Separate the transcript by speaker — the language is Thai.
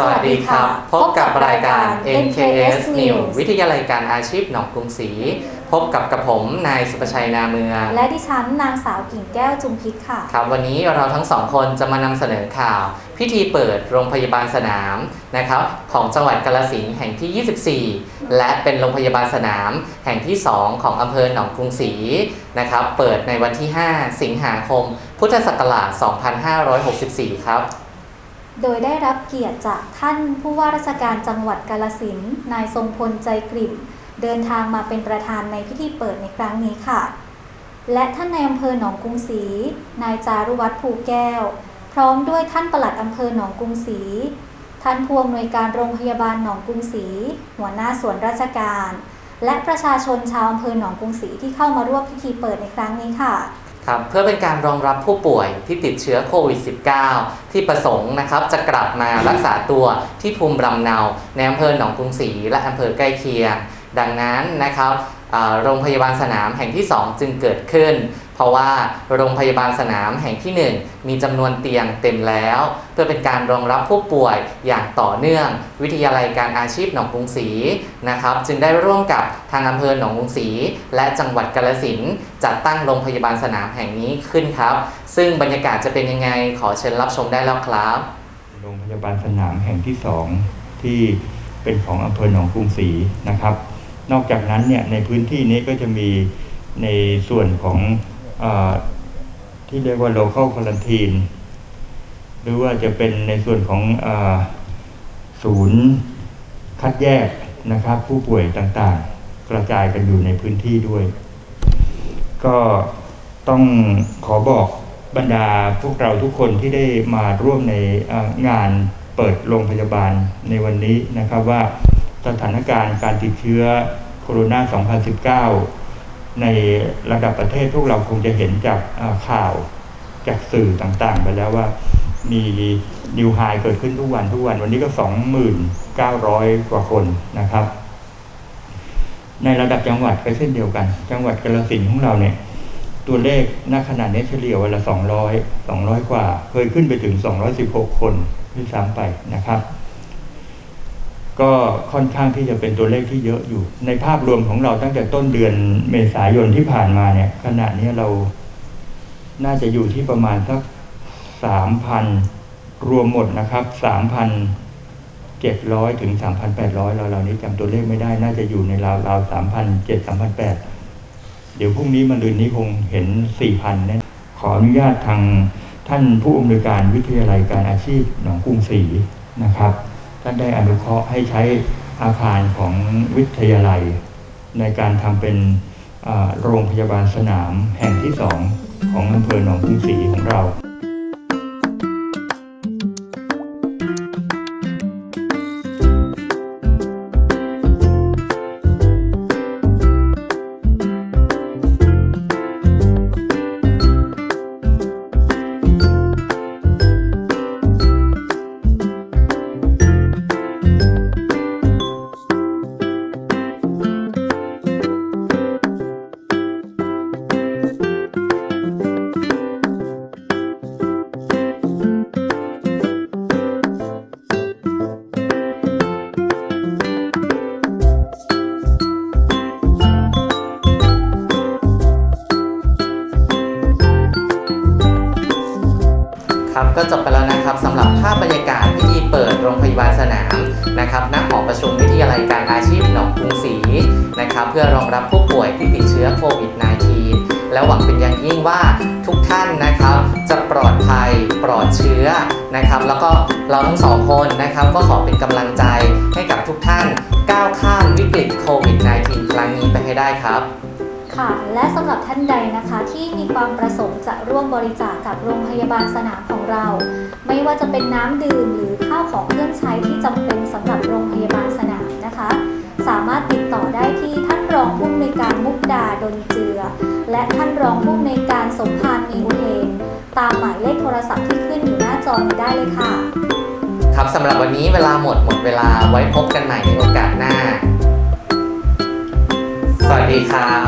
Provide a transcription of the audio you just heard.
Speaker 1: สวัสดีครับพบกับรายการ NKS News วิทยาลัยการอาชีพหนองกรุงศรี พบกับกระผมนายสุประชัยนาเมือง
Speaker 2: และดิฉันนางสาวกิ่งแก้วจุมพิษค่ะ
Speaker 1: ครับ วันนี้เราทั้งสองคนจะมานำเสนอข่าว พิธีเปิดโรงพยาบาลสนามนะครับของจังหวัดกาลสินธุ์แห่งที่ 24 และเป็นโรงพยาบาลสนามแห่งที่ 2 ของอำเภอหนองกรุงศรีนะครับ เปิดในวันที่ 5 สิงหาคม พุทธศักราช 2564 ครับ
Speaker 2: โดยได้รับเกียรติจากท่านผู้ว่าราชการจังหวัดกาลสินนายทรงพลใจกริ่มเดินทางมาเป็นประธานในพิธีเปิดในครั้งนี้ค่ะ และท่านในายอำเภอหนองกรุงศรีนายจารุวัฒน์ภูแก้ว พร้อมด้วยท่านปลัดอำเภอหนองกรุงศรีท่านผู้อำนวยการโรงพยาบาลหนองกรุงศรีหัวหน้าส่วนราชการ และประชาชนชาวอำเภอหนองกรุงศรีที่เข้ามาร่วมพิธีเปิดในครั้งนี้ค่ะ
Speaker 1: ครับเพื่อเป็นการรองรับผู้ป่วยที่ติดเชื้อโควิด -19 ที่ประสงค์นะครับจะกลับมารักษาตัวที่ภูมิลำเนาในอำเภอหนองกรุงศรีและอำเภอใกล้เคียง ดังนั้นนะครับ โรงพยาบาลสนามแห่งที่ 2 จึงเกิดขึ้น เพราะว่าโรงพยาบาลสนามแห่งที่ 1 มีจำนวนเตียงเต็มแล้ว เพื่อเป็นการรองรับผู้ป่วยอย่างต่อเนื่อง วิทยาลัยการอาชีพหนองกรุงศรีนะครับ จึงได้ร่วมกับทางอำเภอหนองกรุงศรีและจังหวัดกาฬสินจัดตั้งโรงพยาบาลสนามแห่งนี้ขึ้นครับ ซึ่งบรรยากาศจะเป็นยังไงขอเชิญรับชมได้แล้วครับ
Speaker 3: โรงพยาบาลสนามแห่งที่สองที่เป็นของอำเภอหนองกรุงศรีนะครับ นอกจากนั้นเนี่ยในพื้นที่นี้ก็จะมีในส่วนของอที่เรียกว่า local quarantine หรือว่าจะเป็นในส่วนของอศูนย์คัดแยกนะครับ ผู้ป่วยต่างๆ กระจายกันอยู่ในพื้นที่ด้วย ก็ต้องขอบอกบรรดาพวกเราทุกคนที่ได้มาร่วมในงานเปิดโรงพยาบาลในวันนี้นะครับว่าสถานการณ์การติดเชื้อ โคโรนา 2019 ในระดับประเทศพวกเราคงจะเห็นจากข่าวจากสื่อต่างๆ ไปแล้วว่ามีนิวไฮเกิดขึ้นทุกวันทุกวัน วันนี้ก็ 2,900 กว่าคนนะครับ ในระดับจังหวัดก็เช่นเดียวกัน จังหวัดกาฬสินธุ์ของเราเนี่ย ตัวเลขณขณะนี้เฉลี่ยวันละ 200 200 กว่า เคยขึ้นไปถึง 216 คนที่ซ้ำไปนะครับ ก็ค่อนข้างที่จะเป็นตัวเลขที่เยอะอยู่ ในภาพรวมของเราตั้งแต่ต้นเดือนเมษายนที่ผ่านมาเนี่ย ขณะนี้เราน่าจะอยู่ที่ประมาณสัก3,000รวมหมดนะครับ3,700ถึง3,800เราเรานี้จำตัวเลขไม่ได้ น่าจะอยู่ในราวราว3,700 3,800เดี๋ยวพรุ่งนี้มันรืนนี้คงเห็น4,000แน่ขออนุญาตทางท่านผู้อำนวยการวิทยาลัยการอาชีพหนองกรุงศรีนะครับ ท่านได้อนุเคราะห์ให้ใช้อาคารของวิทยาลัย ในการทำเป็นโรงพยาบาลสนามแห่งที่สองของอำเภอหนองกรุงศรีของเรา
Speaker 1: ก็จบไปแล้วนะครับสำหรับภาพบรรยากาศพิธีเปิดโรงพยาบาลสนามนะครับณหอประชุมวิทยาลัยการอาชีพหนองกรุงศรีนะครับเพื่อรองรับผู้ป่วยที่ติดเชื้อโควิด -19 และหวังเป็นอย่างยิ่งว่าทุกท่านนะครับจะปลอดภัยปลอดเชื้อนะครับแล้วก็เราทั้งสองคนนะครับก็ขอเป็นกำลังใจให้กับทุกท่านก้าวข้ามวิกฤตโควิด -19 ครั้งนี้ไปให้ได้ครับ
Speaker 2: ค่ะ และสำหรับท่านใดนะคะที่มีความประสงค์จะร่วมบริจาคกับโรงพยาบาลสนามของเรา ไม่ว่าจะเป็นน้ำดื่มหรือข้าวของเครื่องใช้ที่จำเป็นสำหรับโรงพยาบาลสนามนะคะ สามารถติดต่อได้ที่ท่านรองผู้อำนวยการมุกดาดนเจือ และท่านรองผู้อำนวยการสมพานมีอุเทนตามหมายเลขโทรศัพท์ที่ขึ้นอยู่หน้าจอนี้ได้เลยค่ะ
Speaker 1: ครับสำหรับวันนี้เวลาหมดหมดเวลาไว้พบกันใหม่ในโอกาสหน้า สวัสดีครับ